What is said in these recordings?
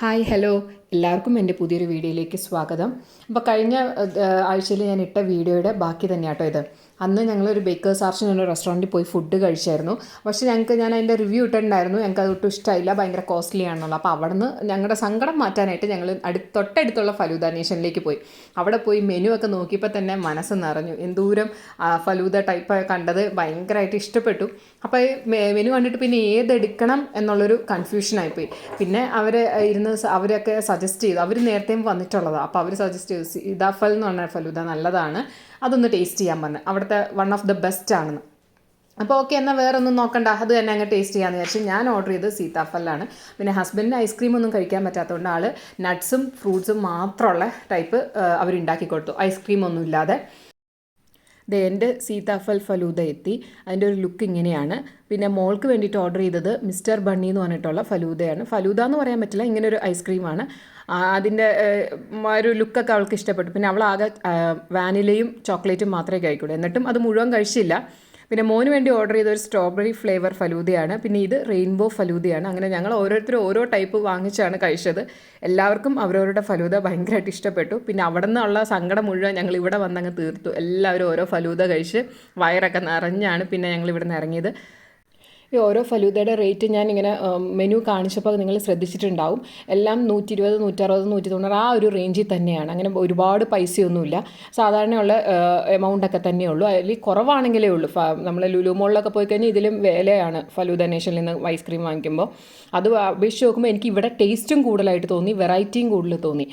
Hi hello. എല്ലാവർക്കും എന്റെ പുതിയൊരു വീഡിയോയിലേക്ക് സ്വാഗതം. അപ്പോൾ കഴിഞ്ഞ ആഴ്ചയിൽ ഞാൻ ഇട്ട വീഡിയോയുടെ ബാക്കി തന്നെയാട്ടോ ഇത്. അന്ന് ഞങ്ങളൊരു ബേക്കേഴ്സ് ആർച്ച് ഒരു റെസ്റ്റോറന്റിൽ പോയി ഫുഡ് കഴിച്ചായിരുന്നു. പക്ഷേ ഞങ്ങൾക്ക് ഞാൻ അതിന്റെ റിവ്യൂ ഇട്ടിട്ടുണ്ടായിരുന്നു. ഞങ്ങൾക്ക് അത് ഒട്ടും ഇഷ്ടമായില്ല ഭയങ്കര കോസ്റ്റ്ലി ആണെന്നുള്ളത്. അപ്പോൾ അവിടെ നിന്ന് ഞങ്ങളുടെ സങ്കടം മാറ്റാനായിട്ട് ഞങ്ങൾ അടു തൊട്ടടുത്തുള്ള ഫലൂദ നേഷനിലേക്ക് പോയി. അവിടെ പോയി മെനു ഒക്കെ നോക്കിയപ്പോൾ തന്നെ മനസ്സ് നിറഞ്ഞു. എന്തൂരം ഫലൂദ ടൈപ്പ് കണ്ടത് ഭയങ്കരമായിട്ട് ഇഷ്ടപ്പെട്ടു. അപ്പോൾ മെനു കണ്ടിട്ട് പിന്നെ ഏതെടുക്കണം എന്നുള്ളൊരു കൺഫ്യൂഷനായിപ്പോയി പിന്നെ അവർ ഇരുന്ന് അവരൊക്കെ സജസ്റ്റ് ചെയ്തു. അവർ നേരത്തെയും വന്നിട്ടുള്ളതാണ് അപ്പോൾ അവർ സജസ്റ്റ് ചെയ്തു സീതാഫൽ എന്ന് പറഞ്ഞ ഫലൂദ നല്ലതാണ്. അതൊന്ന് ടേസ്റ്റ് ചെയ്യാൻ പറഞ്ഞു. അവിടുത്തെ വൺ ഓഫ് ദ ബെസ്റ്റ് ആണെന്ന്. അപ്പോൾ ഓക്കെ എന്നാൽ വേറെ ഒന്നും നോക്കണ്ട. അത് തന്നെ അങ്ങ് ടേസ്റ്റ് ചെയ്യാമെന്ന് വിചാരിച്ചു ഞാൻ ഓർഡർ ചെയ്തത് സീതാഫലാണ് പിന്നെ ഹസ്ബൻഡിന് ഐസ്ക്രീം ഒന്നും കഴിക്കാൻ പറ്റാത്തതുകൊണ്ട് ആൾ നട്ട്സും ഫ്രൂട്ട്സും മാത്രമുള്ള ടൈപ്പ് അവരുണ്ടാക്കി കൊടുത്തു. ഐസ്ക്രീം ഒന്നും ഇല്ലാതെ. ദേ എന്റെ സീതാഫൽ ഫലൂദ എത്തി. അതിന്റെ ഒരു ലുക്ക് ഇങ്ങനെയാണ്. പിന്നെ മോൾക്ക് വേണ്ടിയിട്ട് ഓർഡർ ചെയ്തത് മിസ്റ്റർ ബണ്ണി എന്ന് പറഞ്ഞിട്ടുള്ള ഫലൂദയാണ്. ഫലൂദ എന്ന് പറയാൻ പറ്റില്ല ഇങ്ങനെ ഒരു ഐസ്ക്രീമാണ് അതിന്റെ ഒരു ലുക്കൊക്കെ അവൾക്ക് ഇഷ്ടപ്പെട്ടു. പിന്നെ അവൾ ആകെ വാനിലയും ചോക്ലേറ്റും മാത്രമേ കഴിക്കുള്ളൂ. എന്നിട്ടും അത് മുഴുവൻ കഴിച്ചില്ല. പിന്നെ മോന് വേണ്ടി ഓർഡർ ചെയ്ത ഒരു സ്ട്രോബെറി ഫ്ലേവർ ഫലൂദയാണ്. പിന്നെ ഇത് റെയിൻബോ ഫലൂദയാണ്. അങ്ങനെ ഞങ്ങൾ ഓരോരുത്തരും ഓരോ ടൈപ്പ് വാങ്ങിച്ചാണ് കഴിച്ചത്. എല്ലാവർക്കും അവരവരുടെ ഫലൂദ ഭയങ്കരമായിട്ട് ഇഷ്ടപ്പെട്ടു. പിന്നെ അവിടെ നിന്നുള്ള സങ്കടം മുഴുവൻ ഞങ്ങൾ ഇവിടെ വന്നങ്ങ് തീർത്തു. എല്ലാവരും ഓരോ ഫലൂദ കഴിച്ച് വയറൊക്കെ നിറഞ്ഞാണ് പിന്നെ ഞങ്ങൾ ഇവിടെ നിന്ന് ഇറങ്ങിയത്. ഈ ഓരോ ഫലൂദയുടെ റേറ്റ് ഞാൻ ഇങ്ങനെ മെനു കാണിച്ചപ്പോൾ നിങ്ങൾ ശ്രദ്ധിച്ചിട്ടുണ്ടാവും. എല്ലാം നൂറ്റി ഇരുപത് നൂറ്ററുപത് നൂറ്റി തൊണ്ണൂറ് ആ ഒരു റേഞ്ചിൽ തന്നെയാണ്. അങ്ങനെ ഒരുപാട് പൈസയൊന്നുമില്ല. സാധാരണയുള്ള എമൗണ്ടൊക്കെ തന്നെയുള്ളൂ അതിൽ കുറവാണെങ്കിലേ ഉള്ളൂ. നമ്മൾ ലുലു മോളിലൊക്കെ പോയി കഴിഞ്ഞാൽ ഇതിലും വിലയാണ് ഫലൂദ നേഷനിൽ നിന്ന് ഐസ്ക്രീം വാങ്ങിക്കുമ്പോൾ അത് അപേക്ഷിച്ച് നോക്കുമ്പോൾ എനിക്ക് ഇവിടെ ടേസ്റ്റും കൂടുതലായിട്ട് തോന്നി വെറൈറ്റിയും കൂടുതൽ തോന്നി.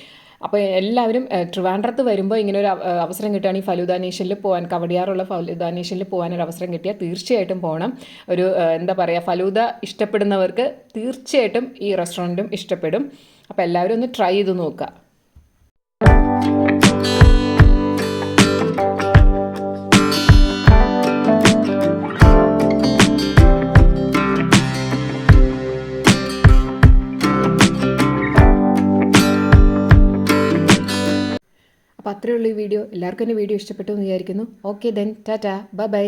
അപ്പോൾ എല്ലാവരും ട്രിവാൻഡ്രത്ത് വരുമ്പോൾ ഇങ്ങനെ ഒരു അവ- അവസരം കിട്ടുകയാണെങ്കിൽ ഫലൂദ നേഷനിൽ പോകാൻ കവടിയാറുള്ള ഫലൂദ നേഷനിൽ പോകാൻ ഒരു അവസരം കിട്ടിയാൽ തീർച്ചയായിട്ടും പോകണം ഒരു എന്താ പറയുക ഫലൂദ ഇഷ്ടപ്പെടുന്നവർക്ക് തീർച്ചയായിട്ടും ഈ റെസ്റ്റോറന്റും ഇഷ്ടപ്പെടും. അപ്പോൾ എല്ലാവരും ഒന്ന് ട്രൈ ചെയ്ത് നോക്കുക. അപ്പോൾ അത്രയേ ഉള്ളൂ ഈ വീഡിയോ. എല്ലാവർക്കും എന്റെ വീഡിയോ ഇഷ്ടപ്പെട്ടു എന്ന് വിചാരിക്കുന്നു. Okay then tata bye bye